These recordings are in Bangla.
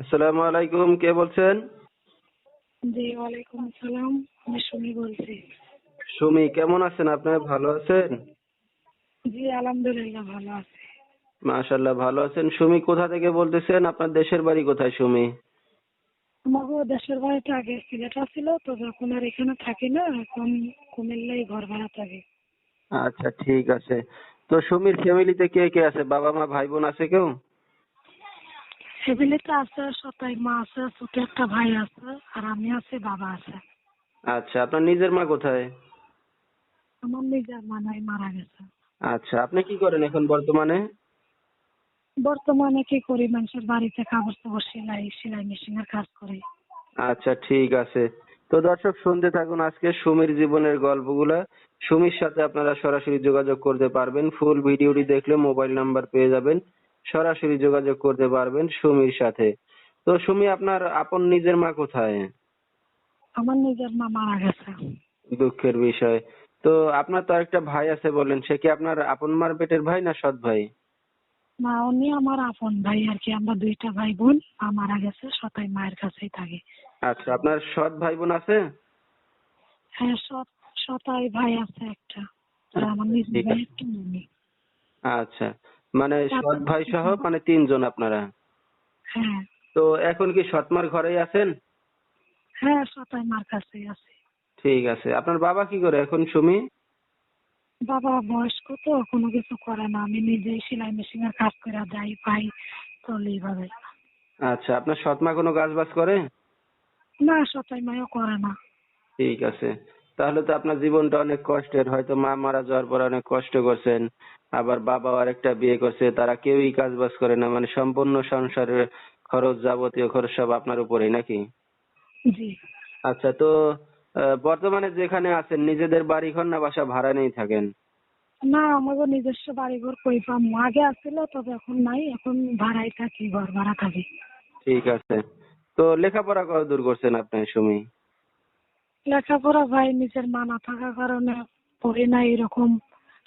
আসসালামু আলাইকুম কে বলছেন? জি ওয়ালাইকুম আসসালাম। আমি সুমি বলছি। সুমি কেমন আছেন আপনি? ভালো আছেন? জি আলহামদুলিল্লাহ ভালো আছি। মাশাল্লাহ ভালো আছেন। সুমি কোথা থেকে বলতেছেন? আপনার দেশের বাড়ি কোথায় সুমি? আমাকে দেশের বাড়িতে আগে সিলেট ছিল তো এখন আর এখানে থাকি না এখন কুমিল্লায় ঘর ভাড়া থাকি। আচ্ছা ঠিক আছে। তো সুমির ফ্যামিলিতে কে কে আছে? বাবা মা ভাই বোন আছে কেউ? আছে সতাই মা আছে ছোট একটা ভাই আছে আর আমি আছি বাবা আছে। আচ্ছা আপনার নিজের মা কোথায়? আমার নিজের মা নাই মারা গেছে। আচ্ছা আপনি কি করেন এখন বর্তমানে? বর্তমানে কি করি? মানুষের বাড়িতে কাপড় চাপড় সেলাই সেলাই মেশিনের কাজ করি। আচ্ছা ঠিক আছে। তো দর্শক শুনতে থাকুন আজকে সুমির জীবনের গল্পগুলা। সুমির সাথে আপনারা সরাসরি যোগাযোগ করতে পারবেন। ফুল ভিডিওটি দেখলে মোবাইল নাম্বার পেয়ে যাবেন। সরাসরি যোগাযোগ করতে পারবেন সুমির সাথে। তো সুমি আপনার আপন নিজের মা কোথায়? আমার নিজের মা মারা গেছে। দুঃখের বিষয়। তো আপনার তো আরেকটা ভাই আছে বললেন সে কি আপনার আপন মার পেটের ভাই না সৎ ভাই? না উনি আমার আপন ভাই আর কি আমরা দুইটা ভাই বোন মা মারা গেছে সতাই মায়ের কাছেই থাকি। আচ্ছা আপনার সৎ ভাই বোন আছে? হ্যাঁ সৎ সতাই ভাই আছে একটা। আর আমার নিজের ভাই। একটা মেয়ে আচ্ছা মানে সৎ ভাই সহ মানে তিনজন আপনারা? হ্যাঁ। তো এখন কি সৎমার ঘরেই আছেন? হ্যাঁ সতাই মার কাছেই আছে। ঠিক আছে। আপনার বাবা কি করে এখন সুমি? বাবা বয়স্ক তো কোনো কিছু করে না। আমি নিজেই সেলাই মেশিনের কাজ করে যাই পাই চলি এইভাবে আচ্ছা আপনার সৎমা কোনো কাজ বাজ করে? না সতাই মাও করে না। ঠিক আছে। তাহলে তো আপনার জীবনটা অনেক কষ্টের। হয়তো মা মারা যাওয়ার পর অনেক কষ্ট করছেন। আবার বাবা আরেকটা বিয়ে করছে তারা কেউই কাজ বাজ করে না মানে সম্পূর্ণ সংসারের খরচ যাবতীয় খরচ সব আপনার উপরেই নাকি? জি। আচ্ছা তো বর্তমানে যেখানে আছেন নিজেদের বাড়ি ঘর না বাসা ভাড়া নিয়ে থাকেন? না আমাদের নিজস্ব বাড়ি ঘর কই পাম আগে আসছিল তবে এখন নাই এখন ভাড়াই থাকি ঘর ভাড়া থাকি। ঠিক আছে। তো লেখাপড়া কত দূর করছেন আপনি সুমি? লেখাপড়া ভাই নিজের মা না থাকার কারণে পড়ি না এরকম।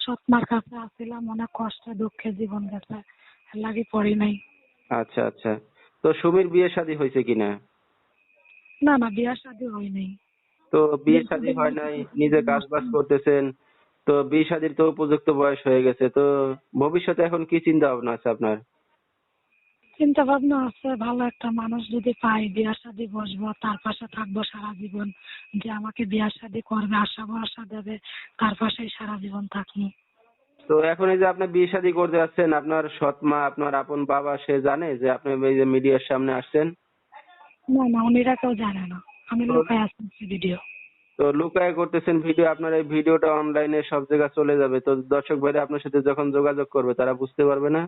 সৎমার কাছে আসিলাম অনেক কষ্টে দুঃখে জীবন গেছে লাগি পড়ি নাই। আচ্ছা আচ্ছা। তো সুমির বিয়ে শাদী হয়েছে কিনা না? না বিয়ে শাদী হয় নাই। তো বিয়ে শাদী হয় নাই নিজে কাজ বাজ করতেছেন তো বিয়ে শাদীর তো উপযুক্ত বয়স হয়ে গেছে তো ভবিষ্যতে এখন কি চিন্তা ভাবনা আছে আপনার? চিন্তা ভাবনা আছে ভালো একটা মানুষ যদি পাই বিয়া শাদী বসবো তার পাশে থাকব সারা জীবন। যে আমাকে বিয়া শাদী করবে আশা ভরসা দেবে তার পাশেই সারা জীবন থাকি তো এখন এই যে আপনি বিয়ে শাদী করতে যাচ্ছেন আপনার সৎ মা আপনার আপন বাবা সে জানে যে আপনি এই যে মিডিয়ার সামনে আসছেন? না না উনিরা কেউ জানে না। আমি লোকায় আসছি ভিডিও। তো লুকায় করতেছেন ভিডিও আপনার এই ভিডিওটা অনলাইনে সব জায়গায় চলে যাবে। তো দর্শক ভাইরা আপনার সাথে যখন যোগাযোগ করবে তারা বুঝতে পারবে না?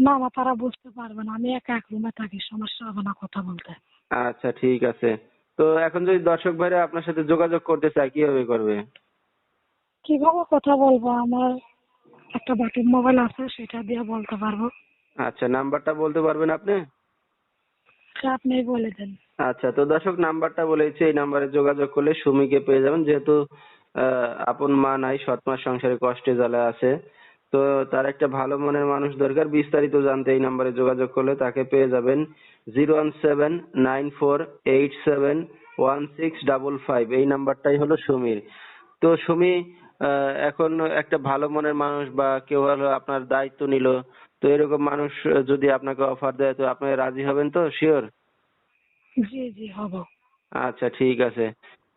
না না তারা বুঝতে পারবে না। আমি একা এক রুমে থাকি সমস্যা হবে না কথা বলতে। আচ্ছা ঠিক আছে। তো এখন যদি দর্শক ভাইরা আপনার সাথে যোগাযোগ করতে চায় কীভাবে করবে? কীভাবে কথা বলব? আমার একটা মোবাইল আছে সেটা দিয়ে বলতে পারব। আচ্ছা নাম্বারটা বলতে পারবেন আপনি? আপনি বলে দেন। আচ্ছা তো দর্শক নাম্বারটা বলেছি এই নাম্বারে যোগাযোগ করলে সুমিকে পেয়ে যাবেন। যেহেতু আপন মা নাই সৎ মার সংসারে কষ্টে জ্বালা আছে। তো তার একটা ভালো মনের মানুষ দরকার। বিস্তারিত জানতে এই নাম্বারে যোগাযোগ করলে তাকে পেয়ে যাবেন zero one seven nine four eight seven one six double five. এই নাম্বারটাই হলো সুমির। তো সুমি এখন একটা ভালো মনের মানুষ বা কেউ হলো আপনার দায়িত্ব নিল তো এরকম মানুষ যদি আপনাকে অফার দেয় তো আপনি রাজি হবেন তো? শিওর জি জি হব। আচ্ছা ঠিক আছে।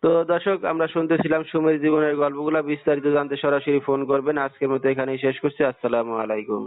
তো দর্শক, আমরা শুনতেছিলাম সুমির জীবনের গল্পগুলা, বিস্তারিত জানতে সরাসরি ফোন করবেন। আজকের মতো এখানেই শেষ করছি। আসসালামু আলাইকুম।